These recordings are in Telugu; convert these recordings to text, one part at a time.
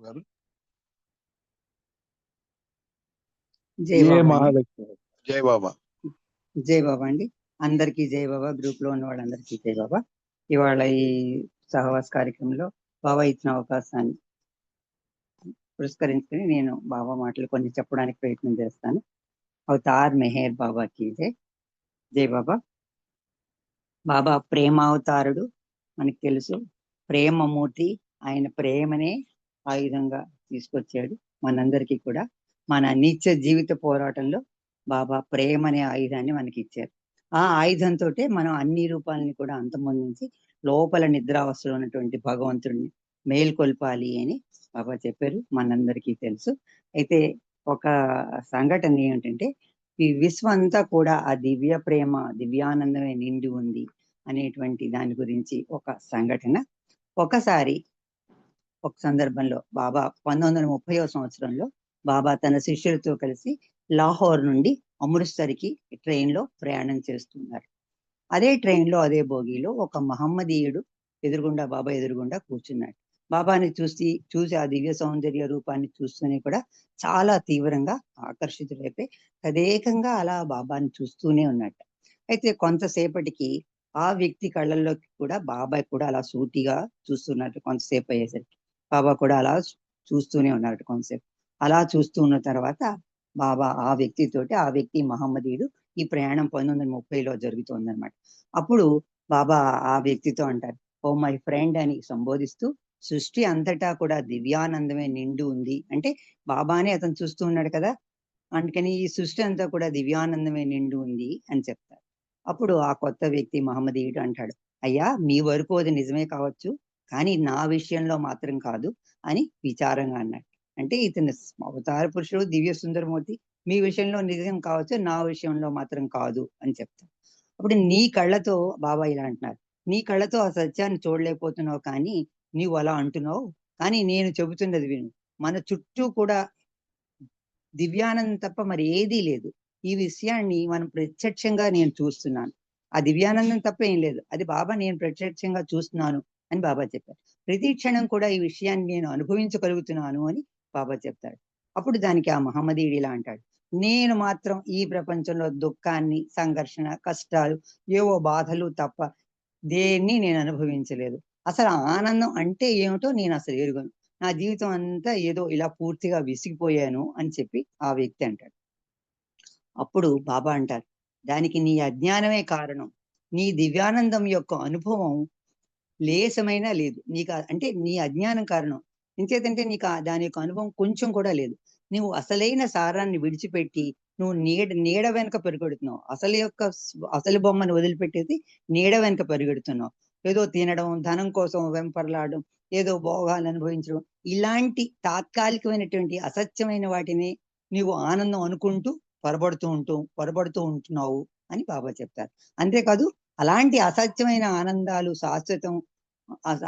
గారు. జై. మహాలక్ష్మి. బాబా. జై బాబా అండి. అందరికీ జై బాబా. గ్రూప్లో ఉన్న వాళ్ళందరికీ జై బాబా. ఇవాళ ఈ సహవాస కార్యక్రమంలో బాబా ఇచ్చిన అవకాశాన్ని పురస్కరించుకుని నేను బాబా మాటలు కొన్ని చెప్పడానికి ప్రయత్నం చేస్తాను. అవతార్ మెహర్ బాబాకి జై. జై బాబా. బాబా ప్రేమావతారుడు. మనకి తెలుసు. ప్రేమమూర్తి. ఆయన ప్రేమనే ఆయుధంగా తీసుకొచ్చాడు మనందరికీ కూడా. మన నిత్య జీవిత పోరాటంలో బాబా ప్రేమ అనే ఆయుధాన్ని మనకి ఇచ్చారు ఆ ఆయుధంతో మనం అన్ని రూపాలని కూడా అంతమొందించి లోపల నిద్రావస్థలో ఉన్నటువంటి భగవంతుడిని మేల్కొల్పాలి అని బాబా చెప్పారు. మనందరికీ తెలుసు. అయితే ఒక సంఘటన ఏమిటంటే ఈ విశ్వం అంతా కూడా ఆ దివ్య ప్రేమ దివ్యానందమే నిండి ఉంది అనేటువంటి దాని గురించి ఒక సంఘటన. ఒకసారి ఒక సందర్భంలో బాబా పంతొమ్మిది వందల ముప్పై సంవత్సరంలో బాబా తన శిష్యులతో కలిసి లాహోర్ నుండి అమృత్సర్కి ట్రైన్లో ప్రయాణం చేస్తున్నారు. అదే ట్రైన్లో అదే బోగీలో ఒక మహమ్మదీయుడు ఎదురుగుండా బాబా ఎదురుగుండా కూర్చున్నాడు. బాబాని చూసి చూసి ఆ దివ్య సౌందర్య రూపాన్ని చూస్తూనే కూడా చాలా తీవ్రంగా ఆకర్షితుడైపోయి తదేకంగా అలా బాబాని చూస్తూనే ఉన్నట్ట అయితే కొంతసేపటికి ఆ వ్యక్తి కళ్ళల్లోకి కూడా బాబాయ్ కూడా అలా సూటిగా చూస్తున్నట్టు కొంతసేపు అయ్యేసరికి బాబా కూడా అలా చూస్తూనే ఉన్నారట కాన్సెప్ట్ అలా చూస్తూ ఉన్న తర్వాత బాబా ఆ వ్యక్తితోటి ఆ వ్యక్తి మహమ్మదీయుడు ఈ ప్రయాణం పంతొమ్మిది వందల ముప్పైలో జరుగుతుందనమాట అప్పుడు బాబా ఆ వ్యక్తితో అంటారు ఓ మై ఫ్రెండ్ అని సంబోధిస్తూ సృష్టి అంతటా కూడా దివ్యానందమే నిండు ఉంది. అంటే బాబానే అతను చూస్తూ ఉన్నాడు కదా అందుకని ఈ సృష్టి అంతా కూడా దివ్యానందమే నిండు ఉంది అని చెప్తారు. అప్పుడు ఆ కొత్త వ్యక్తి మహమ్మదీయుడు అంటాడు అయ్యా మీ వరకు అది నిజమే కావచ్చు. కానీ నా విషయంలో మాత్రం కాదు అని విచారంగా అన్నాడు. అంటే ఇతను అవతార పురుషుడు దివ్య సుందరమూర్తి మీ విషయంలో నిజం కావచ్చు నా విషయంలో మాత్రం కాదు అని చెప్తాను అప్పుడు నీ కళ్ళతో బాబా ఇలా అంటున్నారు. నీ కళ్ళతో ఆ సత్యాన్ని చూడలేకపోతున్నావు కానీ నీవు అలా అంటున్నావు. కానీ నేను చెబుతున్నది విను. మన చుట్టూ కూడా దివ్యానందం తప్ప మరి ఏదీ లేదు. ఈ విషయాన్ని మనం ప్రత్యక్షంగా నేను చూస్తున్నాను. ఆ దివ్యానందం తప్ప ఏం లేదు. అది బాబా నేను ప్రత్యక్షంగా చూస్తున్నాను. అని బాబా చెప్పారు. ప్రతి క్షణం కూడా ఈ విషయాన్ని నేను అనుభవించగలుగుతున్నాను అని బాబా చెప్తాడు అప్పుడు దానికి ఆ మహమ్మదీయుడు ఇలా అంటాడు. నేను మాత్రం ఈ ప్రపంచంలో దుఃఖాన్ని సంఘర్షణ కష్టాలు ఏవో బాధలు తప్ప దేన్ని నేను అనుభవించలేదు. అసలు ఆనందం అంటే ఏమిటో నేను అసలు ఎరుగను. నా జీవితం అంతా ఏదో ఇలా పూర్తిగా విసిగిపోయాను అని చెప్పి ఆ వ్యక్తి అంటాడు. అప్పుడు బాబా అంటారు దానికి నీ అజ్ఞానమే కారణం. నీ దివ్యానందం యొక్క అనుభవం లేసమైనా లేదు. నీకు అంటే నీ అజ్ఞానం కారణం. ఇంకేదంటే నీకు దాని యొక్క అనుభవం కొంచెం కూడా లేదు. నువ్వు అసలైన సారాన్ని విడిచిపెట్టి నువ్వు నీడ నీడ వెనక పరిగెడుతున్నావు. అసలు యొక్క అసలు బొమ్మను వదిలిపెట్టేసి నీడ వెనక పరిగెడుతున్నావు. ఏదో తినడం ధనం కోసం వెంపర్లాడడం ఏదో భోగాలు అనుభవించడం ఇలాంటి తాత్కాలికమైనటువంటి అసత్యమైన వాటిని నీవు ఆనందం అనుకుంటూ పొరబడుతూ ఉంటూ పొరబడుతూ ఉంటున్నావు అని బాబా చెప్తారు. అంతేకాదు అలాంటి అసత్యమైన ఆనందాలు శాశ్వతం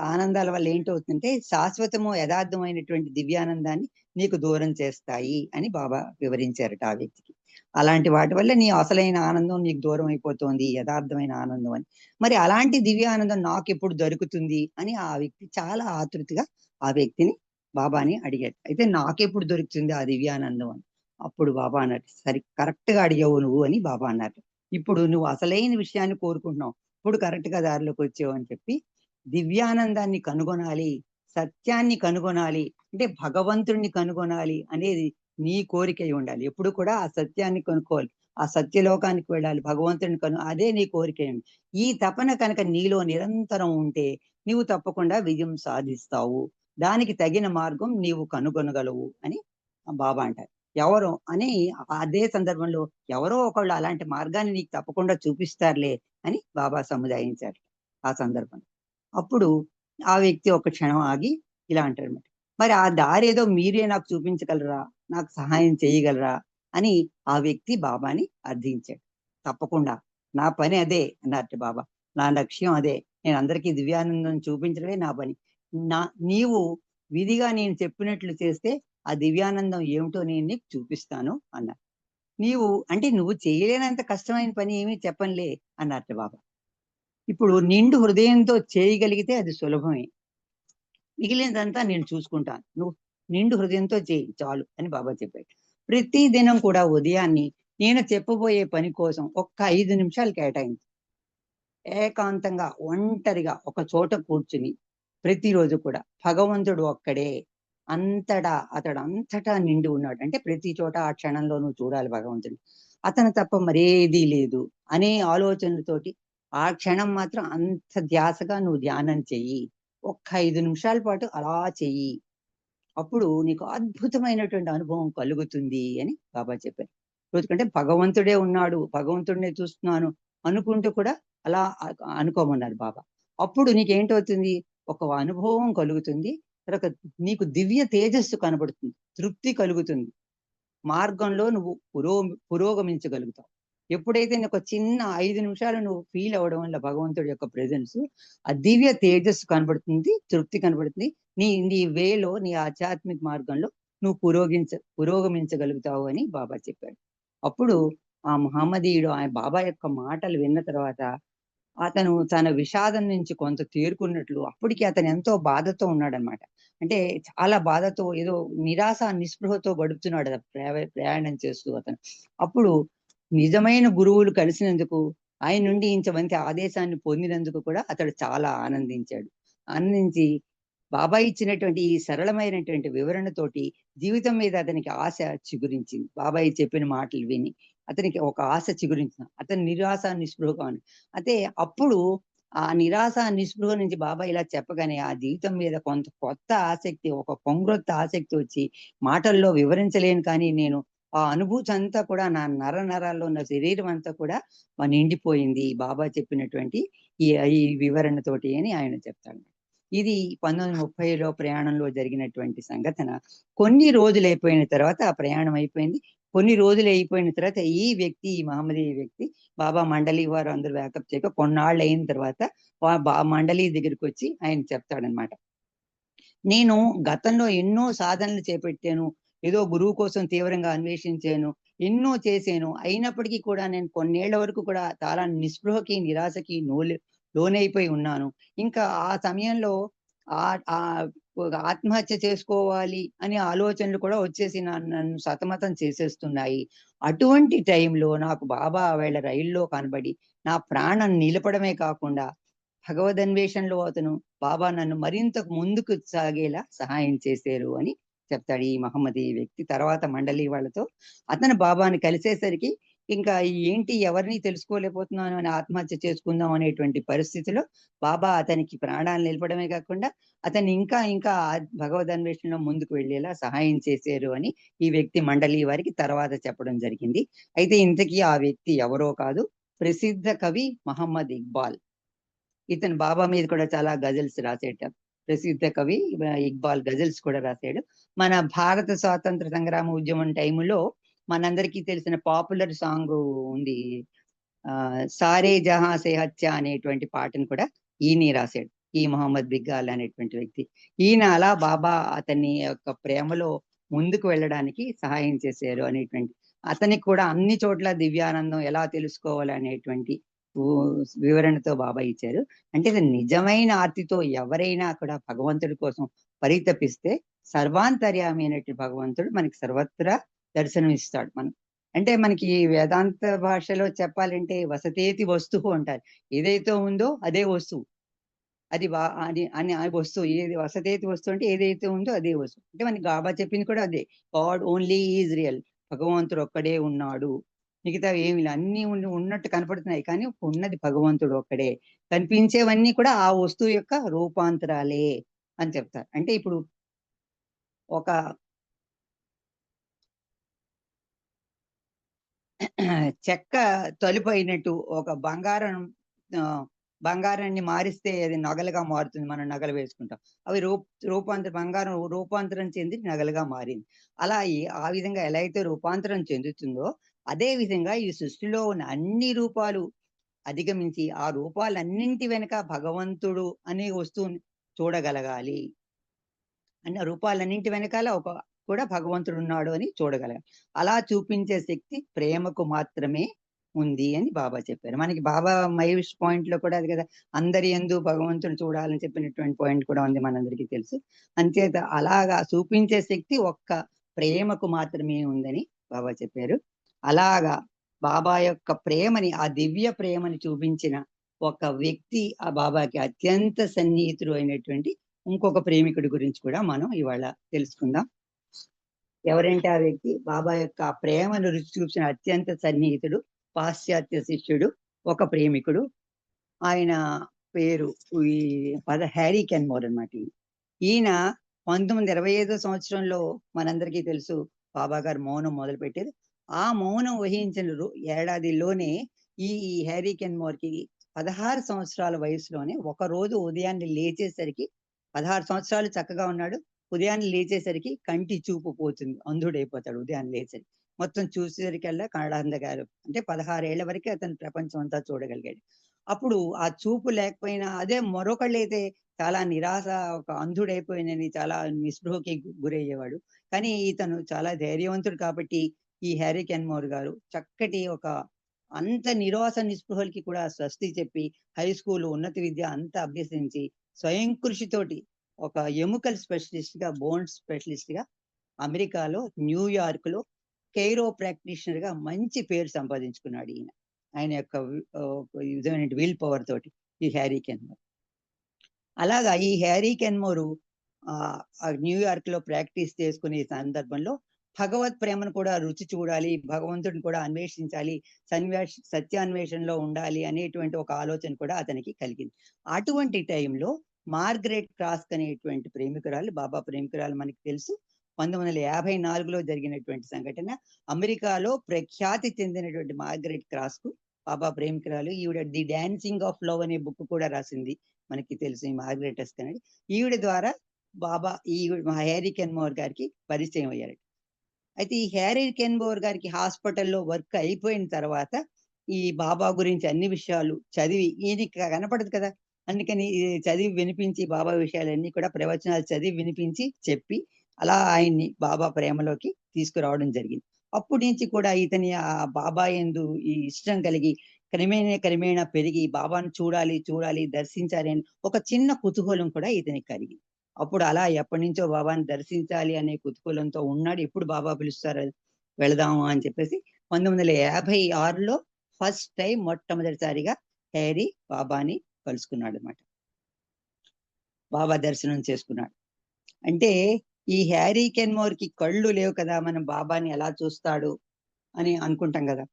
ఆనందాల వల్ల ఏంటవుతుందంటే శాశ్వతము యథార్థమైనటువంటి దివ్యానందాన్ని నీకు దూరం చేస్తాయి అని బాబా వివరించారట ఆ వ్యక్తికి. అలాంటి వాటి వల్ల నీ అసలైన ఆనందం నీకు దూరం అయిపోతుంది యథార్థమైన ఆనందం అని. మరి అలాంటి దివ్యానందం నాకు ఎప్పుడు దొరుకుతుంది అని ఆ వ్యక్తి చాలా ఆతృతగా ఆ వ్యక్తిని బాబాని అడిగాడు అయితే నాకెప్పుడు దొరుకుతుంది ఆ దివ్యానందం అని? అప్పుడు బాబా అన్నట్టు సరి కరెక్ట్గా అడిగావు నువ్వు అని బాబా అన్నట్టు ఇప్పుడు నువ్వు అసలైన విషయాన్ని కోరుకుంటున్నావు. ఇప్పుడు కరెక్ట్గా దారిలోకి వచ్చావు అని చెప్పి దివ్యానందాన్ని కనుగొనాలి సత్యాన్ని కనుగొనాలి అంటే భగవంతుడిని కనుగొనాలి అనేది నీ కోరిక ఉండాలి. ఎప్పుడు కూడా ఆ సత్యాన్ని కనుక్కోవాలి. ఆ సత్యలోకానికి వెళ్ళాలి భగవంతుడిని కను అదే నీ కోరిక ఈ తపన కనుక నీలో నిరంతరం ఉంటే నీవు తప్పకుండా విజయం సాధిస్తావు. దానికి తగిన మార్గం నీవు కనుగొనగలవు అని బాబా అంటారు. ఎవరు అని అదే సందర్భంలో ఎవరో ఒకళ్ళు అలాంటి మార్గాన్ని నీకు తప్పకుండా చూపిస్తారులే అని బాబా సముదాయించారు ఆ సందర్భం అప్పుడు ఆ వ్యక్తి ఒక క్షణం ఆగి ఇలా అంటాడు మరి ఆ దారి ఏదో మీరే నాకు చూపించగలరా? నాకు సహాయం చేయగలరా? అని ఆ వ్యక్తి బాబాని అర్థించాడు. తప్పకుండా. నా పని అదే అన్నట్టు బాబా. నా లక్ష్యం అదే. నేను అందరికీ దివ్యానందం చూపించడమే నా పని. నా నీవు విధిగా నేను చెప్పినట్లు చేస్తే ఆ దివ్యానందం ఏమిటో నేను నీకు చూపిస్తాను అన్నారు. నీవు అంటే నువ్వు చేయలేనంత కష్టమైన పని ఏమీ చెప్పనులే అన్నట్టు బాబా. ఇప్పుడు నిండు హృదయంతో చేయగలిగితే అది సులభమే. మిగిలినదంతా నేను చూసుకుంటాను. నువ్వు నిండు హృదయంతో చేయి చాలు అని బాబా చెప్పాడు. ప్రతి దినం కూడా ఉదయాన్ని నేను చెప్పబోయే పని కోసం ఒక్క ఐదు నిమిషాలు కేటాయించు. ఏకాంతంగా ఒంటరిగా ఒక చోట కూర్చుని ప్రతిరోజు కూడా భగవంతుడు ఒక్కడే. అంతటా అతడు అంతటా నిండి ఉన్నాడు. అంటే ప్రతి చోట ఆ క్షణంలో నువ్వు చూడాలి భగవంతుడు. అతను తప్ప మరేదీ లేదు అనే ఆలోచనలతోటి ఆ క్షణం మాత్రం అంత ధ్యాసగా నువ్వు ధ్యానం చెయ్యి. ఒక్క ఐదు నిమిషాల పాటు అలా చెయ్యి. అప్పుడు నీకు అద్భుతమైనటువంటి అనుభవం కలుగుతుంది అని బాబా చెప్పారు. ఎందుకంటే భగవంతుడే ఉన్నాడు భగవంతుడినే చూస్తున్నాను అనుకుంటూ కూడా అలా అనుకోమన్నారు బాబా. అప్పుడు నీకేంటవుతుంది? ఒక అనుభవం కలుగుతుంది. తర్వాత నీకు దివ్య తేజస్సు కనబడుతుంది తృప్తి కలుగుతుంది. మార్గంలో నువ్వు పురో పురోగమించగలుగుతావు. ఎప్పుడైతే ఒక చిన్న ఐదు నిమిషాలు నువ్వు ఫీల్ అవ్వడం వల్ల భగవంతుడి యొక్క ప్రెజెన్స్ ఆ దివ్య తేజస్సు కనబడుతుంది తృప్తి కనబడుతుంది. నీ నీ వేలో నీ ఆధ్యాత్మిక మార్గంలో నువ్వు పురోగించ పురోగమించగలుగుతావు అని బాబా చెప్పాడు. అప్పుడు ఆ మహమ్మదీయుడు ఆయన బాబా యొక్క మాటలు విన్న తర్వాత అతను తన విషాదం నుంచి కొంత తేరుకున్నట్లు అప్పటికి అతను ఎంతో బాధతో ఉన్నాడనమాట అంటే చాలా బాధతో ఏదో నిరాశ నిస్పృహతో గడుపుతున్నాడు ప్రయాణం చేస్తూ అతను. అప్పుడు నిజమైన గురువులు కలిసినందుకు ఆయన నుండి ఇంతమంది ఆదేశాన్ని పొందినందుకు కూడా అతడు చాలా ఆనందించాడు. ఆనందించి బాబా ఇచ్చినటువంటి ఈ సరళమైనటువంటి వివరణతోటి జీవితం మీద అతనికి ఆశ చిగురించింది. బాబాయ్ చెప్పిన మాటలు విని అతనికి ఒక ఆశ చిగురించిన అతని నిరాశ నిస్పృహగా అయితే అప్పుడు ఆ నిరాశ నిస్పృహ నుంచి బాబా ఇలా చెప్పగానే ఆ జీవితం మీద కొంత కొత్త ఆసక్తి ఒక కొంగ్రొత్త ఆసక్తి వచ్చి మాటల్లో వివరించలేను కానీ నేను ఆ అనుభూతి అంతా కూడా నా నర నరాల్లో ఉన్న శరీరం అంతా కూడా నిండిపోయింది. బాబా చెప్పినటువంటి ఈ ఈ వివరణతోటి అని ఆయన చెప్తాడు. ఇది పంతొమ్మిది ముప్పైలో ప్రయాణంలో జరిగినటువంటి సంఘటన. కొన్ని రోజులు అయిపోయిన తర్వాత ఆ ప్రయాణం అయిపోయింది. కొన్ని రోజులు అయిపోయిన తర్వాత ఈ వ్యక్తి ఈ మహమ్మదీ వ్యక్తి బాబా మండలి వారు అందరూ బ్యాకప్ చేయక కొన్నాళ్ళు అయిన తర్వాత బా మండలి దగ్గరికి వచ్చి ఆయన చెప్తాడనమాట నేను గతంలో ఎన్నో సాధనలు చేపట్టాను. ఏదో గురువు కోసం తీవ్రంగా అన్వేషించాను ఎన్నో చేశాను. అయినప్పటికీ కూడా నేను కొన్నేళ్ళ వరకు కూడా చాలా నిస్పృహకి నిరాశకి నోలు లోనైపోయి ఉన్నాను. ఇంకా ఆ సమయంలో ఆ ఆ ఆత్మహత్య చేసుకోవాలి అనే ఆలోచనలు కూడా వచ్చేసి నన్ను సతమతం చేసేస్తున్నాయి. అటువంటి టైంలో నాకు బాబా వేళ రైల్లో కనబడి నా ప్రాణం నిలపడమే కాకుండా భగవదన్వేషణలో అతను బాబా నన్ను మరింత ముందుకు సాగేలా సహాయం చేశారు అని చెప్తాడు ఈ మహమ్మదీ వ్యక్తి. తర్వాత మండలి వాళ్ళతో అతను బాబాని కలిసేసరికి ఇంకా ఏంటి ఎవరిని తెలుసుకోలేకపోతున్నాను అని ఆత్మహత్య చేసుకుందాం అనేటువంటి పరిస్థితిలో బాబా అతనికి ప్రాణాలు నిలపడమే కాకుండా అతను ఇంకా ఇంకా భగవద్ అన్వేషణలో ముందుకు వెళ్ళేలా సహాయం చేశారు అని ఈ వ్యక్తి మండలి వారికి తర్వాత చెప్పడం జరిగింది. అయితే ఇంతకీ ఆ వ్యక్తి ఎవరో కాదు ప్రసిద్ధ కవి మహమ్మద్ ఇక్బాల్. ఇతను బాబా మీద కూడా చాలా గజల్స్ రాసేట. ప్రసిద్ధ కవి ఇక్బాల్ గజల్స్ కూడా రాశాడు. మన భారత స్వాతంత్ర సంగ్రామ ఉద్యమం టైములో మనందరికీ తెలిసిన పాపులర్ సాంగ్ ఉంది. ఆ సారే జహా సే హత్య అనేటువంటి పాటను కూడా ఈయన రాశాడు. ఈ మొహమ్మద్ బిగ్గాల్ అనేటువంటి వ్యక్తి. ఈయన అలా బాబా అతని యొక్క ప్రేమలో ముందుకు వెళ్ళడానికి సహాయం చేశారు అనేటువంటి. అతనికి కూడా అన్ని చోట్ల దివ్యానందం ఎలా తెలుసుకోవాలి అనేటువంటి వివరణతో బాబా ఇచ్చారు. అంటే నిజమైన ఆర్తితో ఎవరైనా కూడా భగవంతుడి కోసం పరితపిస్తే సర్వాంతర్యామైనటువంటి భగవంతుడు మనకి సర్వత్రా దర్శనం ఇస్తాడు మనం. అంటే మనకి వేదాంత భాషలో చెప్పాలంటే వసతేతి వస్తువు అంటారు. ఏదైతే ఉందో అదే వస్తువు. అది బా అది అని వస్తువు. ఏది వసతేతి వస్తువు అంటే ఏదైతే ఉందో అదే వస్తువు. అంటే మనకి గాబా చెప్పింది కూడా అదే. God only is real. భగవంతుడు ఒక్కడే ఉన్నాడు. మిగతా ఏమి అన్ని ఉన్నట్టు కనపడుతున్నాయి. కానీ ఉన్నది భగవంతుడు ఒక్కడే. కనిపించేవన్నీ కూడా ఆ వస్తువు యొక్క రూపాంతరాలే అని చెప్తారు. అంటే ఇప్పుడు ఒక చెక్క తలుపు అయినట్టు ఒక బంగారం బంగారాన్ని మారిస్తే అది నగలుగా మారుతుంది. మనం నగలు వేసుకుంటాం. అవి రూప రూపాంతర బంగారం రూపాంతరం చెంది నగలుగా మారింది. అలా ఆ విధంగా ఎలా అయితే రూపాంతరం చెందుతుందో అదే విధంగా ఈ సృష్టిలో ఉన్న అన్ని రూపాలు అధిగమించి ఆ రూపాలన్నింటి వెనుక భగవంతుడు అనే వస్తువుని చూడగలగాలి. అన్న రూపాలన్నింటి వెనకాల ఒక కూడా భగవంతుడు ఉన్నాడు అని చూడగలగాలి. అలా చూపించే శక్తి ప్రేమకు మాత్రమే ఉంది అని బాబా చెప్పారు. మనకి బాబా మహేష్ పాయింట్లో కూడా అది కదా అందరి ఎందు భగవంతుని చూడాలని చెప్పినటువంటి పాయింట్ కూడా ఉంది మనందరికీ తెలుసు. అంతేత అలాగా చూపించే శక్తి ఒక్క ప్రేమకు మాత్రమే ఉందని బాబా చెప్పారు. అలాగా బాబా యొక్క ప్రేమని ఆ దివ్య ప్రేమని చూపించిన ఒక వ్యక్తి ఆ బాబాకి అత్యంత సన్నిహితుడు అయినటువంటి ఇంకొక ప్రేమికుడి గురించి కూడా మనం ఇవాళ తెలుసుకుందాం. ఎవరంటే ఆ వ్యక్తి? బాబా యొక్క ప్రేమను రుచి చూపించిన అత్యంత సన్నిహితుడు పాశ్చాత్య శిష్యుడు ఒక ప్రేమికుడు. ఆయన పేరు ఈ పద హ్యారీ కెన్మోర్ అనమాట ఈయన. పంతొమ్మిది ఇరవై ఐదో సంవత్సరంలో మనందరికీ తెలుసు బాబా గారు మౌనం మొదలు ఆ మౌనం వహించిన ఏడాదిలోనే ఈ హ్యారీ కెన్మోర్కి పదహారు సంవత్సరాల వయసులోనే ఒక రోజు ఉదయాన్నే లేచేసరికి పదహారు సంవత్సరాలు చక్కగా ఉన్నాడు. ఉదయాన్నే లేచేసరికి కంటి చూపు పోతుంది. అంధుడైపోతాడు ఉదయాన్నే లేచేసరికి. మొత్తం చూసేసరికల్లా కన్నడాంధ అంటే పదహారేళ్ళ వరకే అతను ప్రపంచం అంతా చూడగలిగాడు. అప్పుడు ఆ చూపు లేకపోయినా అదే మరొకళ్ళైతే చాలా నిరాశ ఒక అంధుడైపోయినని చాలా నిస్పృహకి గురయ్యేవాడు. కానీ ఇతను చాలా ధైర్యవంతుడు కాబట్టి ఈ హ్యారీ కెన్మోర్ గారు చక్కటి ఒక అంత నిరాశ నిస్పృహలకి కూడా స్వస్తి చెప్పి హై స్కూల్ ఉన్నత విద్య అంతా అభ్యసించి స్వయం కృషితోటి ఒక ఎముకల్ స్పెషలిస్ట్గా బోన్ స్పెషలిస్ట్గా అమెరికాలో న్యూయార్క్లో కెయిరో ప్రాక్టీషనర్గా మంచి పేరు సంపాదించుకున్నాడు ఈయన. ఆయన యొక్క విధమైన విల్ పవర్ తోటి ఈ హ్యారీ కెన్మోర్ అలాగా ఈ హ్యారీ కెన్మోరు ఆ న్యూయార్క్లో ప్రాక్టీస్ చేసుకునే సందర్భంలో భగవత్ ప్రేమను కూడా రుచి చూడాలి భగవంతుడిని కూడా అన్వేషించాలి సన్వేష సత్యాన్వేషణలో ఉండాలి అనేటువంటి ఒక ఆలోచన కూడా అతనికి కలిగింది. అటువంటి టైంలో మార్గరెట్ క్రాస్క్ అనేటువంటి ప్రేమికురాలు బాబా ప్రేమికురాలు మనకి తెలుసు. పంతొమ్మిది వందల యాభై నాలుగులో జరిగినటువంటి సంఘటన అమెరికాలో ప్రఖ్యాతి చెందినటువంటి మార్గరెట్ క్రాస్కు బాబా ప్రేమికురాలు ఈవిడ ది డాన్సింగ్ ఆఫ్ లవ్ అనే బుక్ కూడా రాసింది మనకి తెలుసు ఈ మార్గరెటస్ అనేది. ఈవిడ ద్వారా బాబా ఈ హ్యారీ కెన్మోర్ గారికి పరిచయం అయ్యారు అయితే ఈ హ్యారీ కెన్బోర్ గారికి హాస్పిటల్లో వర్క్ అయిపోయిన తర్వాత ఈ బాబా గురించి అన్ని విషయాలు చదివి ఈయనకి కనపడదు కదా. అందుకని చదివి వినిపించి బాబా విషయాలన్నీ కూడా ప్రవచనాలు చదివి వినిపించి చెప్పి అలా ఆయన్ని బాబా ప్రేమలోకి తీసుకురావడం జరిగింది. అప్పటి నుంచి కూడా ఇతని ఆ బాబా ఎందు ఈ ఇష్టం కలిగి క్రమేణ క్రమేణా పెరిగి బాబాను చూడాలి చూడాలి దర్శించాలి అని ఒక చిన్న కుతూహలం కూడా ఇతనికి కలిగింది. అప్పుడు అలా ఎప్పటి నుంచో బాబాని దర్శించాలి అనే కుతూహలంతో ఉన్నాడు. ఎప్పుడు బాబా పిలుస్తారు వెళదాము అని చెప్పేసి పంతొమ్మిది వందల యాభై ఆరులో ఫస్ట్ టైం మొట్టమొదటిసారిగా హ్యారీ బాబాని కలుసుకున్నాడు అనమాట బాబా దర్శనం చేసుకున్నాడు. అంటే ఈ హ్యారీ కెన్మోర్కి కళ్ళు లేవు కదా మనం బాబాని ఎలా చూస్తాడు అని అనుకుంటాం కదా.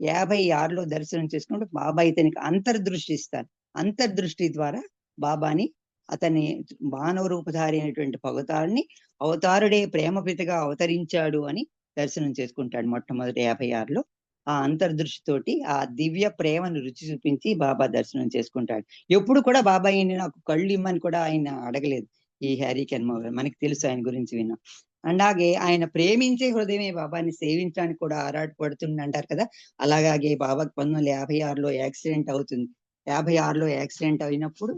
యాభై ఆరులో దర్శనం చేసుకుంటే బాబా ఇతనికి అంతర్దృష్టి ఇస్తారు అంతర్దృష్టి ద్వారా బాబాని అతని మానవ రూపధారి అయినటువంటి పగతారుని అవతారుడే ప్రేమపితగా అవతరించాడు అని దర్శనం చేసుకుంటాడు మొట్టమొదటి యాభై ఆరులో. ఆ అంతర్దృష్టితోటి ఆ దివ్య ప్రేమను రుచి చూపించి బాబా దర్శనం చేసుకుంటాడు. ఎప్పుడు కూడా బాబా ఈయన నాకు కళ్ళు ఇమ్మని కూడా ఆయన అడగలేదు. ఈ హ్యారీ కెన్మోవర్ మనకి తెలుసు ఆయన గురించి విన్నాం. అలాగే ఆయన ప్రేమించే హృదయమే బాబాని సేవించడానికి కూడా ఆరాటపడుతుంది అంటారు కదా. అలాగే బాబాకి పంతొమ్మిది వందల యాభై ఆరులో యాక్సిడెంట్ అవుతుంది. యాభై ఆరులో యాక్సిడెంట్ అయినప్పుడు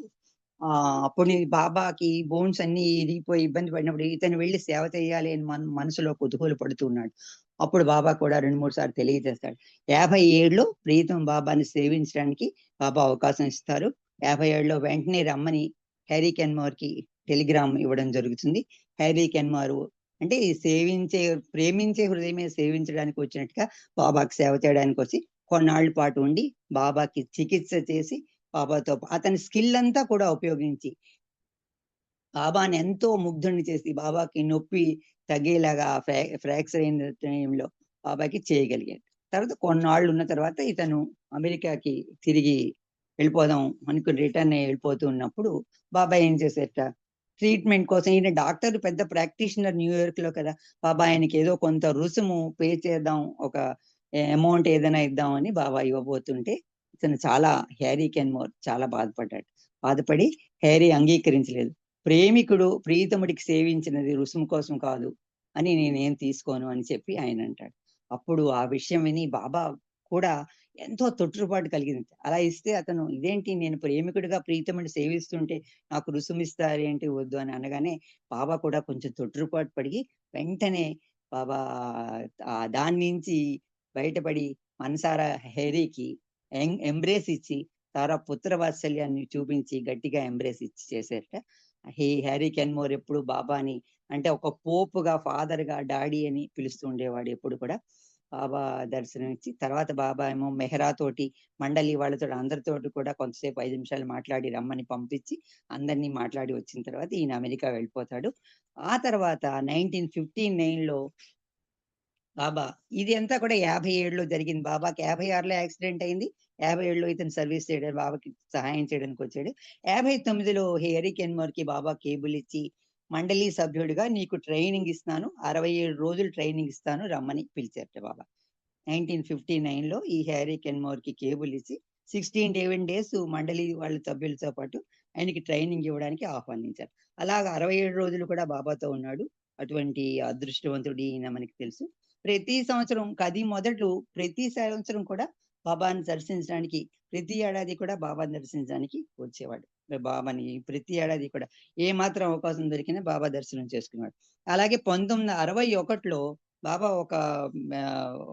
ఆ అప్పుడు బాబాకి బోన్స్ అన్ని ఇరిగిపోయి ఇబ్బంది పడినప్పుడు ఇతను వెళ్ళి సేవ చేయాలి అని మన మనసులో కుతూహలు పడుతున్నాడు అప్పుడు బాబా కూడా రెండు మూడు సార్లు తెలియజేస్తాడు. యాభై ఏడులో ప్రీతం బాబాని సేవించడానికి బాబా అవకాశం ఇస్తారు. యాభై ఏడులో వెంటనే రమ్మని హ్యారీ కెన్మార్కి టెలిగ్రామ్ ఇవ్వడం జరుగుతుంది. హ్యారీ కెన్మార్ అంటే సేవించే ప్రేమించే హృదయమే సేవించడానికి వచ్చినట్టుగా బాబాకి సేవ చేయడానికి వచ్చి కొన్నాళ్ళ పాటు ఉండి బాబాకి చికిత్స చేసి బాబాతో అతని స్కిల్ అంతా కూడా ఉపయోగించి. బాబాని ఎంతో ముగ్ధుని చేసి బాబాకి నొప్పి తగ్గేలాగా ఫ్రాక్చర్ అయిన టైంలో బాబాకి చేయగలిగాడు. తర్వాత కొన్నాళ్ళు ఉన్న తర్వాత ఇతను అమెరికాకి తిరిగి వెళ్ళిపోదాం అనుకుని రిటర్న్ అయ్యి వెళ్ళిపోతూ ఉన్నప్పుడు బాబా ఏం చేసేట ట్రీట్మెంట్ కోసం ఈయన డాక్టర్ పెద్ద ప్రాక్టీషనర్ న్యూయార్క్లో కదా బాబా ఆయనకి ఏదో కొంత రుసుము పే చేద్దాం ఒక అమౌంట్ ఏదైనా ఇద్దామని బాబా ఇవ్వబోతుంటే ఇతను చాలా హ్యారీ కెన్మోర్ చాలా బాధపడ్డాడు. బాధపడి హ్యారీ అంగీకరించలేదు. ప్రేమికుడు ప్రీతముడికి సేవించినది రుసుము కోసం కాదు అని నేనేం తీసుకోను అని చెప్పి ఆయన అంటాడు. అప్పుడు ఆ విషయం విని బాబా కూడా ఎంతో తొట్టుపాటు కలిగింది. అలా ఇస్తే అతను ఇదేంటి నేను ప్రేమికుడిగా ప్రీతముడిని సేవిస్తుంటే నాకు రుసుము ఇస్తారేంటి వద్దు అని అనగానే బాబా కూడా కొంచెం తొట్టుపాటు పడి వెంటనే బాబా దాని నుంచి బయటపడి మనసారా హెరీకి ఎంబ్రేస్ ఇచ్చి తారా పుత్ర వాత్సల్యాన్ని చూపించి గట్టిగా ఎంబ్రేస్ ఇచ్చి చేశారట. హీ హ్యారీ కెన్మోర్ ఎప్పుడు బాబా అని అంటే ఒక పోపుగా ఫాదర్గా డాడీ అని పిలుస్తూ ఉండేవాడు ఎప్పుడు కూడా. బాబా దర్శనం ఇచ్చి తర్వాత బాబా ఏమో మెహరా తోటి మండలి వాళ్ళతో అందరితోటి కూడా కొంతసేపు ఐదు నిమిషాలు మాట్లాడి రమ్మని పంపించి అందరినీ మాట్లాడి వచ్చిన తర్వాత ఈయన అమెరికా వెళ్ళిపోతాడు. ఆ తర్వాత నైన్టీన్ ఫిఫ్టీ నైన్లో బాబా ఇది అంతా కూడా యాభై ఏడులో జరిగింది. బాబాకి యాభై ఆరులో యాక్సిడెంట్ అయింది. యాభై ఏడులో ఇతను సర్వీస్ చేయడం బాబాకి సహాయం చేయడానికి వచ్చాడు. యాభై తొమ్మిదిలో హెయిరీ కెన్మోర్కి బాబా కేబుల్ ఇచ్చి మండలి సభ్యుడిగా నీకు ట్రైనింగ్ ఇస్తాను. అరవై ఏడు రోజులు ట్రైనింగ్ ఇస్తాను. రమ్మని పిలిచారట బాబా. నైన్టీన్ ఫిఫ్టీ నైన్లో ఈ హ్యారీ కెన్మోర్కి కేబుల్ ఇచ్చి సిక్స్టీన్ సెవెన్ డేస్ మండలి వాళ్ళ సభ్యులతో పాటు ఆయనకి ట్రైనింగ్ ఇవ్వడానికి ఆహ్వానించారు. అలాగా అరవై ఏడు రోజులు కూడా బాబాతో ఉన్నాడు. అటువంటి అదృష్టవంతుడు ఈయన మనకి తెలుసు. ప్రతి సంవత్సరం కది మొదట్లు ప్రతి సంవత్సరం కూడా బాబాని దర్శించడానికి ప్రతి ఏడాది కూడా బాబాని దర్శించడానికి వచ్చేవాడు. బాబాని ప్రతి ఏడాది కూడా ఏ మాత్రం అవకాశం దొరికినా బాబా దర్శనం చేసుకునేవాడు. అలాగే పంతొమ్మిది అరవై ఒకటిలో బాబా ఒక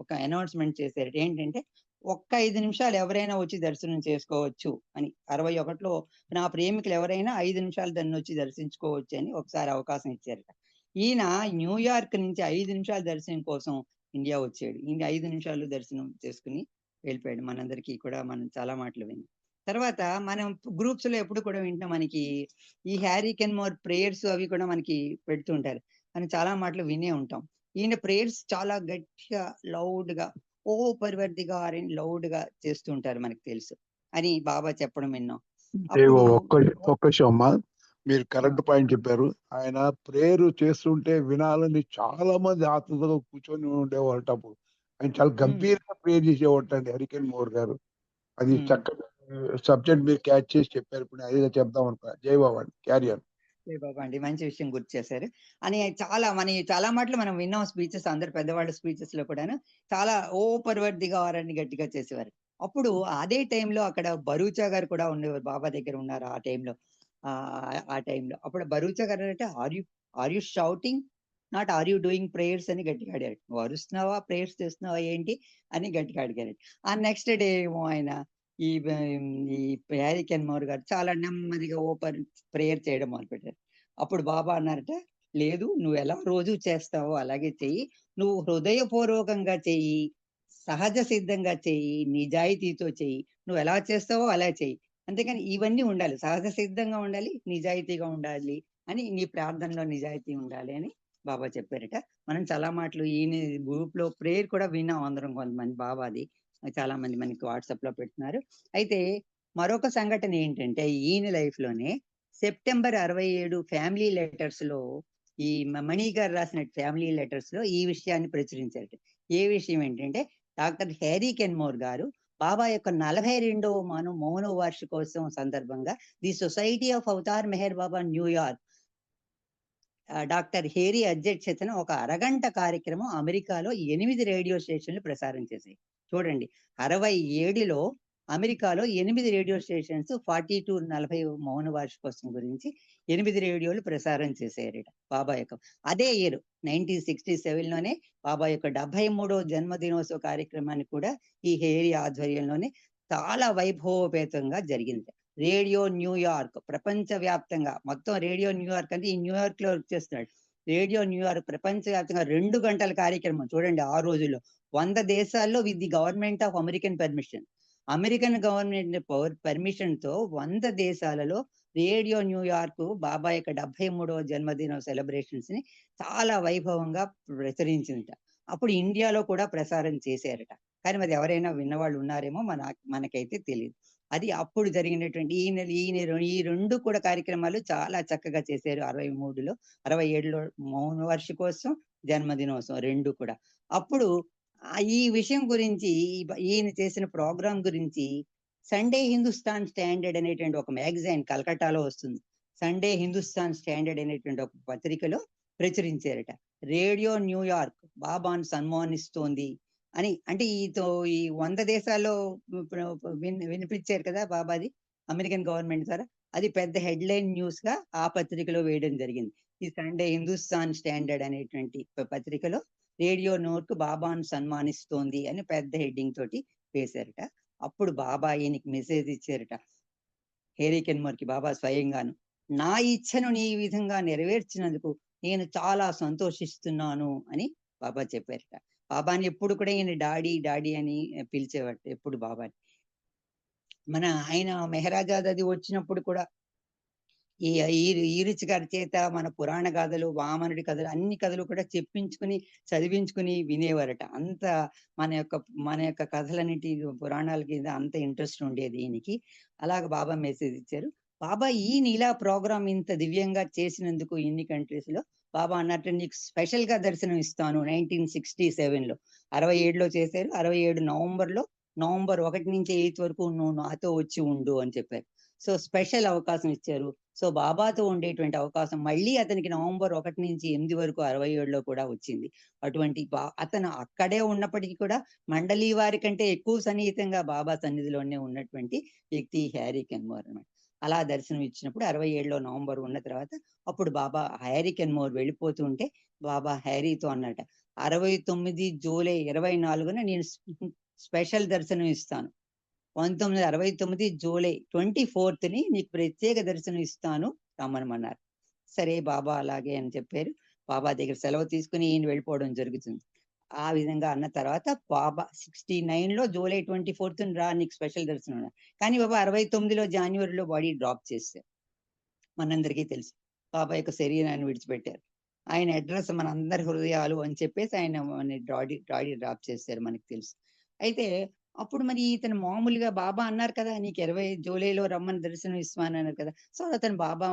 ఒక అనౌన్స్మెంట్ చేశారు. ఏంటంటే ఒక్క ఐదు నిమిషాలు ఎవరైనా వచ్చి దర్శనం చేసుకోవచ్చు అని. అరవై ఒకటిలో నా ప్రేమికులు ఎవరైనా ఐదు నిమిషాలు దాన్ని వచ్చి దర్శించుకోవచ్చు అని ఒకసారి అవకాశం ఇచ్చారట. ఈయన న్యూయార్క్ నుంచి ఐదు నిమిషాల దర్శనం కోసం ఇండియా వచ్చాడు. ఈయన ఐదు నిమిషాలు దర్శనం చేసుకుని వెళ్ళిపోయాడు మనందరికీ కూడా మనం చాలా మాటలు విన్నాం తర్వాత మనం గ్రూప్స్లో ఎప్పుడు కూడా వింటాం మనకి ఈ హ్యారీ కెన్మోర్ ప్రేయర్స్ అవి కూడా మనకి పెడుతుంటారు మనం చాలా మాటలు వినే ఉంటాం. ఈయన ప్రేయర్స్ చాలా గట్టిగా లౌడ్గా ఓ పరివర్తిగా అని లౌడ్గా చేస్తుంటారు మనకు తెలుసు. అని బాబా చెప్పడం విన్నాం. ఒక్క ఒక్క అమ్మా. మీరు కరెక్ట్ పాయింట్ చెప్పారు. ఆయన ప్రేయర్ చేస్తుంటే వినాలని చాలా మంది ఆత్మతో కూర్చొని ఉండేవాళ్ళట అప్పుడు ఆయన చాలా గంభీరంగా ప్రేయర్ చేసేవాట అండి హరికెన్ మోర్ గారు. అది చక్కగా సబ్జెక్ట్ మీరు క్యాచ్ చేసి చెప్పారు. ఇప్పుడు అదే చెప్దాం అనుకున్నా. జై బాబా అండి. క్యారియర్ బాబా అండి. మంచి విషయం గుర్తు చేశారు. అని చాలా మన చాలా మాటలు మనం విన్నాం స్పీచెస్ అందరు పెద్దవాళ్ళ స్పీచెస్లో కూడాను. చాలా ఓ పర్వర్దిగా వారని గట్టిగా చేసేవారు. అప్పుడు అదే టైంలో అక్కడ బరూచా గారు కూడా ఉండేవారు బాబా దగ్గర ఉన్నారు ఆ టైంలో. ఆ టైంలో. అప్పుడు బరూచా గారు అంటే are you are you shouting? Not are you doing prayers? అని గట్టిగా అడిగాడు. వరుస్తున్నావా? ప్రేయర్స్ చేస్తున్నావా? ఏంటి? అని గట్టిగా అడిగారు ఆ నెక్స్ట్ డే ఏమో ఆయన ఈ ఈ హ్యారీ కెన్మోర్ గారు చాలా నెమ్మదిగా ఓపెన్ ప్రేయర్ చేయడం మొదలుపెట్టారు. అప్పుడు బాబా అన్నారట లేదు నువ్వు ఎలా రోజు చేస్తావో అలాగే చెయ్యి. నువ్వు హృదయపూర్వకంగా చెయ్యి సహజ సిద్ధంగా చెయ్యి నిజాయితీతో చెయ్యి. నువ్వు ఎలా చేస్తావో అలా చెయ్యి. అంతేకాని ఇవన్నీ ఉండాలి. సహజ సిద్ధంగా ఉండాలి నిజాయితీగా ఉండాలి అని నీ ప్రార్థనలో నిజాయితీ ఉండాలి అని బాబా చెప్పారట. మనం చాలా మాటలు ఈయన గ్రూప్లో ప్రేయర్ కూడా విన్నాం అందరం కొంతమంది బాబాది. చాలా మంది మనకి వాట్సాప్లో పెడుతున్నారు. అయితే మరొక సంఘటన ఏంటంటే ఈయన లైఫ్లోనే సెప్టెంబర్ అరవై ఏడు ఫ్యామిలీ లెటర్స్లో ఈ మణి గారు రాసిన ఫ్యామిలీ లెటర్స్లో ఈ విషయాన్ని ప్రచురించారట. ఏ విషయం ఏంటంటే డాక్టర్ హ్యారీ కెన్మోర్ గారు బాబా యొక్క నలభై రెండవ మాను మౌన వార్షికోత్సవం సందర్భంగా the society of Avatar Meher Baba New York doctor Harry అధ్యక్షతన ఒక అరగంట కార్యక్రమం అమెరికాలో ఎనిమిది రేడియో స్టేషన్లు ప్రసారం చేశాయి. చూడండి అరవై ఏడులో అమెరికాలో ఎనిమిది రేడియో స్టేషన్స్ ఫార్టీ టు నలభై మౌన వార్షికోత్సవం గురించి ఎనిమిది రేడియోలు ప్రసారం చేశారట బాబా యొక్క. అదే ఇయర్ నైన్టీన్ సిక్స్టీ సెవెన్లోనే బాబా యొక్క డెబ్బై మూడో జన్మదినోత్సవ కార్యక్రమాన్ని కూడా ఈ హేరి ఆధ్వర్యంలోనే చాలా వైభవోపేతంగా జరిగింది. రేడియో న్యూయార్క్ ప్రపంచ వ్యాప్తంగా మొత్తం రేడియో న్యూయార్క్ అంటే ఈ న్యూయార్క్లో చేస్తున్నాడు రేడియో న్యూయార్క్ ప్రపంచ వ్యాప్తంగా రెండు గంటల కార్యక్రమం చూడండి ఆ రోజుల్లో. వంద దేశాల్లో with the government of American permission. American government power పర్మిషన్తో వంద దేశాలలో రేడియో న్యూయార్క్ బాబా యొక్క డెబ్బై మూడవ జన్మదిన సెలబ్రేషన్స్ని చాలా వైభవంగా ప్రచురించిందట. అప్పుడు ఇండియాలో కూడా ప్రసారం చేశారట. కానీ మరి ఎవరైనా విన్నవాళ్ళు ఉన్నారేమో మన మనకైతే తెలియదు అది అప్పుడు జరిగినటువంటి ఈ నెల ఈ రెండు కూడా కార్యక్రమాలు చాలా చక్కగా చేశారు. అరవై మూడులో అరవై ఏడులో మౌన వార్షికోత్సవం జన్మదినోత్సవం రెండు కూడా. అప్పుడు ఈ విషయం గురించి ఈయన చేసిన ప్రోగ్రాం గురించి సండే హిందుస్థాన్ స్టాండర్డ్ అనేటువంటి ఒక మ్యాగజైన్ కలకట్టాలో వస్తుంది. సండే హిందుస్థాన్ స్టాండర్డ్ అనేటువంటి ఒక పత్రికలో ప్రచురించారట. రేడియో న్యూయార్క్ బాబాను సన్మానిస్తోంది అని. అంటే ఈతో ఈ వంద దేశాల్లో విన్ వినిపించారు కదా బాబాది అమెరికన్ గవర్నమెంట్ ద్వారా. అది పెద్ద హెడ్లైన్ న్యూస్గా ఆ పత్రికలో వేయడం జరిగింది. ఈ సండే హిందుస్థాన్ స్టాండర్డ్ అనేటువంటి పత్రికలో రేడియో నోట్ బాబాను సన్మానిస్తోంది అని పెద్ద హెడ్డింగ్ తోటి వేశారట. అప్పుడు బాబా ఈయనకి మెసేజ్ ఇచ్చారట. హేరికెన్మోర్కి బాబా స్వయంగాను నా ఇచ్ఛను నీ ఈ విధంగా నెరవేర్చినందుకు నేను చాలా సంతోషిస్తున్నాను అని బాబా చెప్పారట. బాబాని ఎప్పుడు కూడా ఈయన డాడీ డాడీ అని పిలిచేవాట ఎప్పుడు బాబాని. మన ఆయన మెహరాజాద్ అది వచ్చినప్పుడు కూడా ఈ ఈ- గారి చేత మన పురాణ కథలు వామనుడి కథలు అన్ని కథలు కూడా చెప్పించుకుని చదివించుకుని వినేవారట. అంత మన యొక్క మన యొక్క కథలన్నిటి పురాణాల కింద అంత ఇంట్రెస్ట్ ఉండేది ఈయనకి. అలాగ బాబా మెసేజ్ ఇచ్చారు. బాబా ఈయన ఇలా ప్రోగ్రామ్ ఇంత దివ్యంగా చేసినందుకు ఇన్ని కంట్రీస్లో బాబా అన్నట్టు నీకు స్పెషల్గా దర్శనం ఇస్తాను నైన్టీన్ సిక్స్టీ సెవెన్లో అరవై ఏడులో చేశారు అరవై ఏడు నవంబర్లో నవంబర్ ఒకటి నుంచి ఎయిత్ వరకు నువ్వు నాతో వచ్చి ఉండు అని చెప్పారు. సో స్పెషల్ అవకాశం ఇచ్చారు. సో బాబాతో ఉండేటువంటి అవకాశం మళ్ళీ అతనికి నవంబర్ ఒకటి నుంచి ఎనిమిది వరకు అరవై ఏడులో కూడా వచ్చింది. అటువంటి బా- అతను అక్కడే ఉన్నప్పటికీ కూడా మండలి వారి కంటే ఎక్కువ సన్నిహితంగా బాబా సన్నిధిలోనే ఉన్నటువంటి వ్యక్తి హ్యారీ కెన్మోర్ అన్నమాట. అలా దర్శనం ఇచ్చినప్పుడు అరవై ఏడులో నవంబర్ ఉన్న తర్వాత అప్పుడు బాబా హ్యారీ కెన్మోర్ వెళ్ళిపోతుంటే బాబా హ్యారీతో అన్నట అరవై తొమ్మిది జూలై ఇరవై నాలుగున నేను స్పెషల్ దర్శనం ఇస్తాను. పంతొమ్మిది అరవై తొమ్మిది జూలై ట్వంటీ ఫోర్త్ని నీకు ప్రత్యేక దర్శనం ఇస్తాను రమ్మనమన్నారు. సరే బాబా అలాగే అని చెప్పారు. బాబా దగ్గర సెలవు తీసుకుని ఈయన వెళ్ళిపోవడం జరుగుతుంది. ఆ విధంగా అన్న తర్వాత బాబా సిక్స్టీ నైన్లో జూలై ట్వంటీ ఫోర్త్ రా నీకు స్పెషల్ దర్శనం కానీ బాబా అరవై తొమ్మిదిలో జనవరిలో బాడీ డ్రాప్ చేశారు. మనందరికీ తెలుసు. బాబా యొక్క శరీరాన్ని విడిచిపెట్టారు. ఆయన అడ్రస్ మన అందరి హృదయాలు అని చెప్పేసి ఆయన డాడీ డాడీ డ్రాప్ చేశారు మనకు తెలుసు. అయితే అప్పుడు మరి ఇతను మామూలుగా బాబా అన్నారు కదా నీకు ఇరవై జూలైలో రమ్మని దర్శనం ఇస్తాను అన్నారు కదా. సో అతను బాబా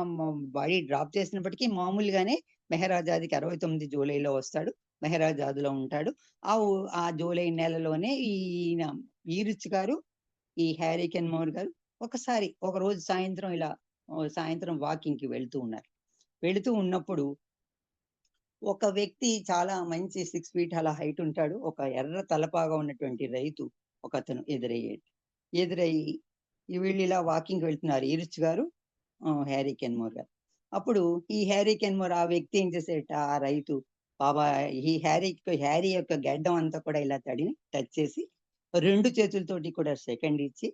బాడీ డ్రాప్ చేసినప్పటికీ మామూలుగానే మెహరాజాదికి అరవై తొమ్మిది జూలైలో వస్తాడు. మెహరాజాదులో ఉంటాడు. ఆ ఆ జూలై నెలలోనే ఈయన ఈరుచ్ గారు ఈ హ్యారీ కెన్మోర్ గారు ఒకసారి ఒక రోజు సాయంత్రం ఇలా సాయంత్రం వాకింగ్కి వెళ్తూ ఉన్నారు. వెళుతూ ఉన్నప్పుడు ఒక వ్యక్తి చాలా మంచి సిక్స్ ఫీట్ అలా హైట్ ఉంటాడు. ఒక ఎర్ర తలపాగా ఉన్నటువంటి రైతు ఒక అతను ఎదురయ్యాడు ఎదురయ్యి ఈ వీళ్ళు ఇలా వాకింగ్ వెళ్తున్నారు. ఈరుచ్ గారు హ్యారీ కెన్మోర్ గారు. అప్పుడు ఈ హ్యారీ కెన్మోర్ ఆ వ్యక్తి ఏం చేసేట? ఆ రైతు బాబా ఈ హ్యారీ హ్యారీ యొక్క గడ్డం అంతా కూడా ఇలా తడిని టచ్ చేసి రెండు చేతులతోటి కూడా సెకండ్ ఇచ్చి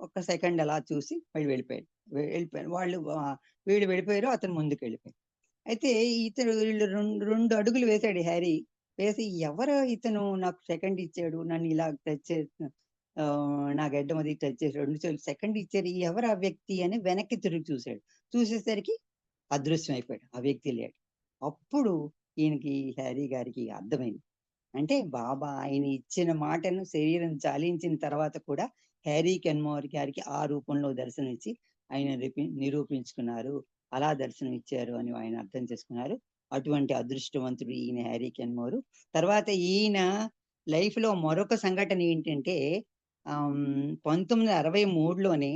ఒక సెకండ్ అలా చూసి వీళ్ళు వెళ్ళిపోయాడు. వెళ్ళిపోయారు వాళ్ళు వీళ్ళు వెళ్ళిపోయారు అతను ముందుకు వెళ్ళిపోయాడు అయితే ఇతను వీళ్ళు రెండు రెండు అడుగులు వేశాడు హ్యారీ. వేసి ఎవరు ఇతను నాకు సెకండ్ ఇచ్చాడు నన్ను ఇలా టచ్ చేసి నా గడ్డ అది టచ్ చేసి రెండు చేతులు సెకండ్ ఇచ్చారు ఎవరు ఆ వ్యక్తి అని వెనక్కి తిరిగి చూశాడు. చూసేసరికి అదృశ్యం అయిపోయాడు ఆ వ్యక్తి లేడు. అప్పుడు ఈయనకి హ్యారీ గారికి అర్థమైంది. అంటే బాబా ఆయన ఇచ్చిన మాటను శరీరం చాలించిన తర్వాత కూడా హ్యారీ కెన్మోర్ గారికి ఆ రూపంలో దర్శనం ఇచ్చి ఆయన నిరూపించుకున్నారు. అలా దర్శనం ఇచ్చారు అని ఆయన అర్థం చేసుకున్నారు. అటువంటి అదృష్టవంతుడు ఈయన హ్యారీ కెన్మోరు. తర్వాత ఈయన లైఫ్లో మరొక సంఘటన ఏంటంటే ఆమ్, పంతొమ్మిది అరవై మూడులోనే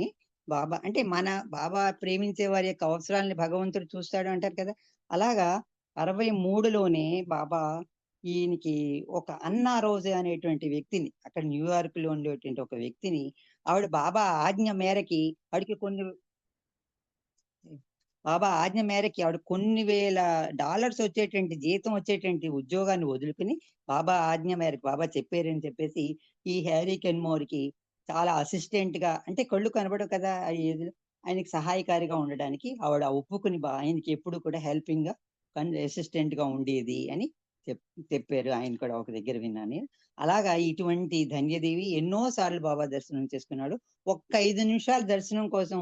బాబా అంటే మన బాబా ప్రేమించే వారి యొక్క అవసరాలని భగవంతుడు చూస్తాడు అంటారు కదా. అలాగా అరవై మూడులోనే బాబా ఈయనకి ఒక అన్నా రోజే అనేటువంటి వ్యక్తిని అక్కడ న్యూయార్క్లో ఉండేటువంటి ఒక వ్యక్తిని ఆవిడ బాబా ఆజ్ఞ మేరకి ఆవిడకి కొన్ని బాబా ఆజ్ఞ మేరకి ఆవిడ కొన్ని వేల డాలర్స్ వచ్చేటువంటి జీతం వచ్చేటువంటి ఉద్యోగాన్ని వదులుకుని బాబా ఆజ్ఞ మేరకు బాబా చెప్పారని చెప్పేసి ఈ హ్యారీ కెన్మోర్కి చాలా అసిస్టెంట్గా అంటే కళ్ళు కనబడవు కదా ఆయనకి సహాయకారిగా ఉండడానికి ఆవిడ ఒప్పుకుని బా ఆయనకి ఎప్పుడు కూడా హెల్పింగ్గా అసిస్టెంట్గా ఉండేది అని చెప్ చెప్పారు ఆయన కూడా ఒక దగ్గర విన్నాను. అలాగా ఇటువంటి ధన్యదేవి ఎన్నో సార్లు బాబా దర్శనం చేసుకున్నాడు. ఒక్క ఐదు నిమిషాల దర్శనం కోసం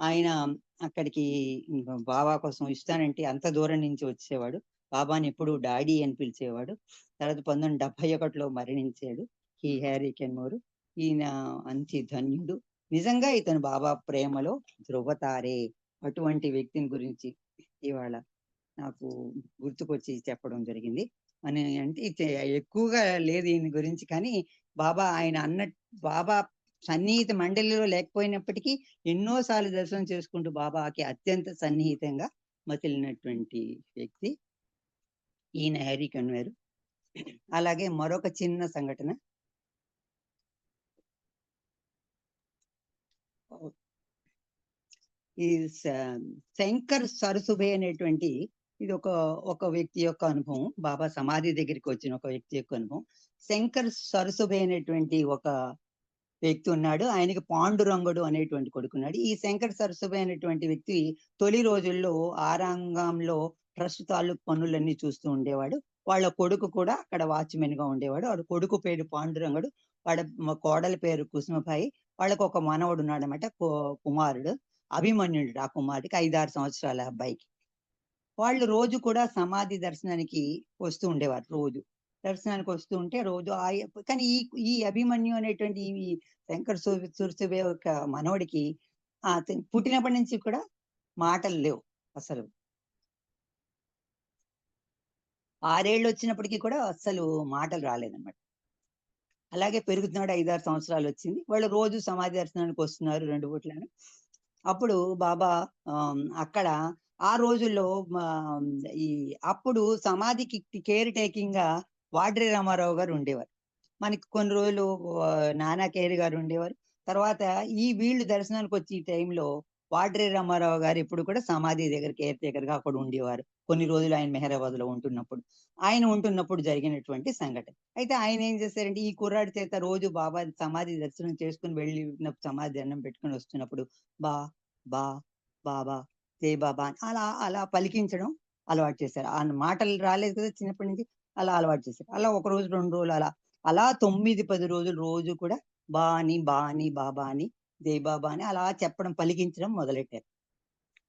ఆయన అక్కడికి బాబా కోసం ఇస్తానంటే అంత దూరం నుంచి వచ్చేవాడు. బాబాని ఎప్పుడు డాడీ అని పిలిచేవాడు. తర్వాత పంతొమ్మిది డెబ్బై ఒకటిలో మరణించాడు. హీ హ్యారీ కెన్మోరు ఈయన అంతి ధన్యుడు. నిజంగా ఇతను బాబా ప్రేమలో ధృవతారే అటువంటి వ్యక్తిని గురించి ఇవాళ నాకు గుర్తుకొచ్చి చెప్పడం జరిగింది. అని అంటే ఎక్కువగా లేదు ఈయన గురించి. కానీ బాబా ఆయన అన్న బాబా సన్నిహిత మండలిలో లేకపోయినప్పటికీ ఎన్నోసార్లు దర్శనం చేసుకుంటూ బాబాకి అత్యంత సన్నిహితంగా మతిలినటువంటి వ్యక్తి ఈయన హ్యారీ కన్వేరు. అలాగే మరొక చిన్న సంఘటన. ఈ శంకర్ సరసుభే అనేటువంటి ఇది ఒక ఒక వ్యక్తి యొక్క అనుభవం. బాబా సమాధి దగ్గరికి వచ్చిన ఒక వ్యక్తి యొక్క అనుభవం. శంకర్ సరసుభే అనేటువంటి ఒక వ్యక్తి ఉన్నాడు. ఆయనకి పాండురంగుడు అనేటువంటి కొడుకున్నాడు. ఈ శంకర్ సరస్వతి అనేటువంటి వ్యక్తి తొలి రోజుల్లో ఆరంగంలో ట్రస్ట్ తాలూకు పనులన్నీ చూస్తూ ఉండేవాడు. వాళ్ళ కొడుకు కూడా అక్కడ వాచ్మెన్గా ఉండేవాడు. వాడు కొడుకు పేరు పాండురంగుడు. వాడ కోడల పేరు కుసుమభాయి. వాళ్ళకు ఒక మనవడు ఉన్నాడు అనమాట కుమారుడు. అభిమన్యుడు ఆ కుమారుడికి ఐదారు సంవత్సరాల అబ్బాయికి. వాళ్ళు రోజు కూడా సమాధి దర్శనానికి వస్తూ ఉండేవారు రోజు. దర్శనానికి వస్తూ ఉంటే రోజు ఆ కానీ ఈ ఈ అభిమన్యు అనేటువంటి ఈ శంకర్ సు- యొక్క మనవడికి ఆ పుట్టినప్పటి నుంచి కూడా మాటలు లేవు అసలు. ఆరేళ్ళు వచ్చినప్పటికీ కూడా అస్సలు మాటలు రాలేదన్నమాట. అలాగే పెరుగుతున్నాడు ఐదారు సంవత్సరాలు వచ్చింది వాళ్ళు రోజు సమాధి దర్శనానికి వస్తున్నారు రెండు పూట్లను. అప్పుడు బాబా అక్కడ ఆ రోజుల్లో ఈ అప్పుడు సమాధికి కేర్ టేకింగ్గా వాడ్రే రామారావు గారు ఉండేవారు. మనకి కొన్ని రోజులు నానా కేర్ గారు ఉండేవారు. తర్వాత ఈ వీళ్ళు దర్శనానికి వచ్చి టైంలో వాడ్రే రామారావు గారు ఇప్పుడు కూడా సమాధి దగ్గర కేర్ దగ్గరగా అక్కడ ఉండేవారు. కొన్ని రోజులు ఆయన మెహరాబాద్లో ఉంటున్నప్పుడు. ఆయన ఉంటున్నప్పుడు జరిగినటువంటి సంఘటన. అయితే ఆయన ఏం చేశారంటే ఈ కుర్రాడి చేత రోజు బాబా సమాధి దర్శనం చేసుకుని వెళ్ళి సమాధి దండం పెట్టుకుని వస్తున్నప్పుడు బా బా బాబా జై బాబా అని అలా అలా పలికించడం అలవాటు చేశారు. ఆ మాటలు రాలేదు కదా చిన్నప్పటి నుంచి. అలా అలవాటు చేశారు. అలా ఒక రోజు రెండు రోజులు అలా అలా తొమ్మిది పది రోజులు రోజు కూడా బాని బాని బాబా అని జై బాబా అని అలా చెప్పడం పలికించడం మొదలెట్టారు.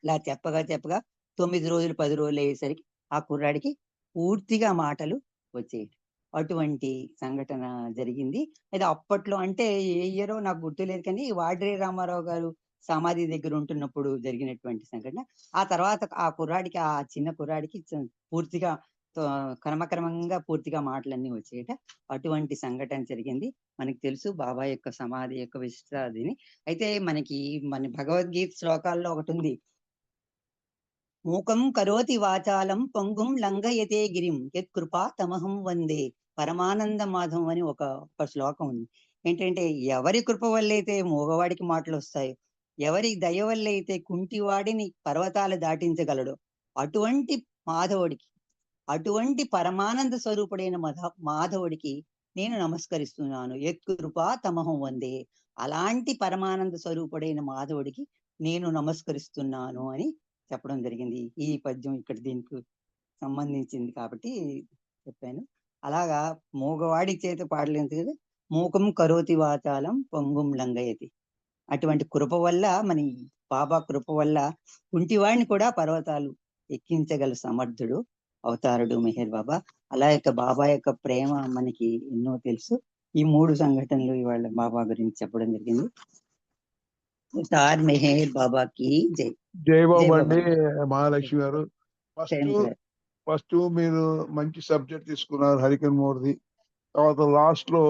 ఇలా చెప్పగా చెప్పగా తొమ్మిది రోజులు పది రోజులు అయ్యేసరికి ఆ కుర్రాడికి పూర్తిగా మాటలు వచ్చేవి. అటువంటి సంఘటన జరిగింది. అయితే అప్పట్లో అంటే ఏ ఇయరో నాకు గుర్తులేదు కానీ వాడ్రే రామారావు గారు సమాధి దగ్గర ఉంటున్నప్పుడు జరిగినటువంటి సంఘటన. ఆ తర్వాత ఆ కుర్రాడికి ఆ చిన్న కుర్రాడికి పూర్తిగా క్రమక్రమంగా పూర్తిగా మాటలన్నీ వచ్చేట. అటువంటి సంఘటన జరిగింది. మనకి తెలుసు బాబా యొక్క సమాధి యొక్క విశిష్టాదిని అయితే మనకి మన భగవద్గీత శ్లోకాల్లో ఒకటి ఉంది మూకం కరోతి వాచాలం పొంగుం లంఘయతే గిరిం యత్ కృపా తమహం వందే. పరమానంద మాధవం అని ఒక ఒక శ్లోకం ఉంది. ఏంటంటే ఎవరి కృప వల్లైతే మూగవాడికి మాటలు వస్తాయో ఎవరి దయ వల్లైతే కుంటివాడిని పర్వతాలు దాటించగలడో అటువంటి మాధవుడికి అటువంటి పరమానంద స్వరూపుడైన మధ మాధవుడికి నేను నమస్కరిస్తున్నాను. యత్కృపా తమహం వందే. అలాంటి పరమానంద స్వరూపుడైన మాధవుడికి నేను నమస్కరిస్తున్నాను అని చెప్పడం జరిగింది. ఈ పద్యం ఇక్కడ దీనికి సంబంధించింది కాబట్టి చెప్పాను. అలాగా మూగవాడి చేత పాడలేదు కదా. మూకం కరోతి వాచాలం పొంగుం లంగయతి అటువంటి కృప వల్ల మన బాబా కృప వల్ల కుంటివాడిని కూడా పర్వతాలు ఎక్కించగల సమర్థుడు. అవతారుడు మెహర్ బాబా. అలా యొక్క బాబా యొక్క ప్రేమ మనకి ఎన్నో తెలుసు. ఈ మూడు సంఘటనలు ఇవాళ బాబా గురించి చెప్పడం జరిగింది. సార్ మెహర్ బాబాకి జై. జై బాబు అండి మహాలక్ష్మి గారు. ఫస్ట్ మీరు మంచి సబ్జెక్ట్ తీసుకున్నారు హరికన్ మోర్ది. తర్వాత లాస్ట్లో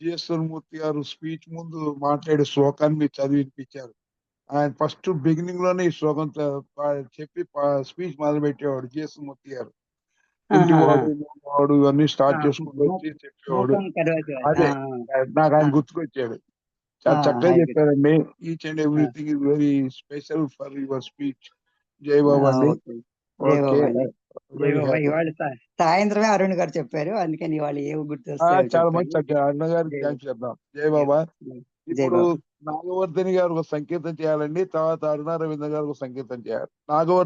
జిఎస్ఎల్ మూర్తి గారు స్పీచ్ ముందు మాట్లాడే శ్లోకాన్ని మీరు చదివి వినిపించారు ఆయన ఫస్ట్ బిగినింగ్లోనే ఈ శ్లోకం చెప్పి స్పీచ్ మొదలు పెట్టేవాడు జిఎస్ఎల్ మూర్తి గారు. వాడు ఇవన్నీ స్టార్ట్ చేసుకుంటూ వచ్చి చెప్పేవాడు. అదే. నాకు ఆయన. గుర్తుకొచ్చాడు చాలా చక్కగా చెప్పారండి. Each and everything is very special for your speech జై బాబు సాయంత్రమే అరుణ్ గారు చెప్పారు. అందుకని ఇవాళ ఏవి గుర్తు చాలా మంచి అన్న గారికి థ్యాంక్స్ చెప్దాం. జై బాబా ఇప్పుడు. నాగవర్ధని గారు ఒక సంకీర్తన చేయాలండి. తర్వాత అరుణ రవీంద్ర గారు ఒక సంకీర్తన చేయాలి. నాగవర్ధని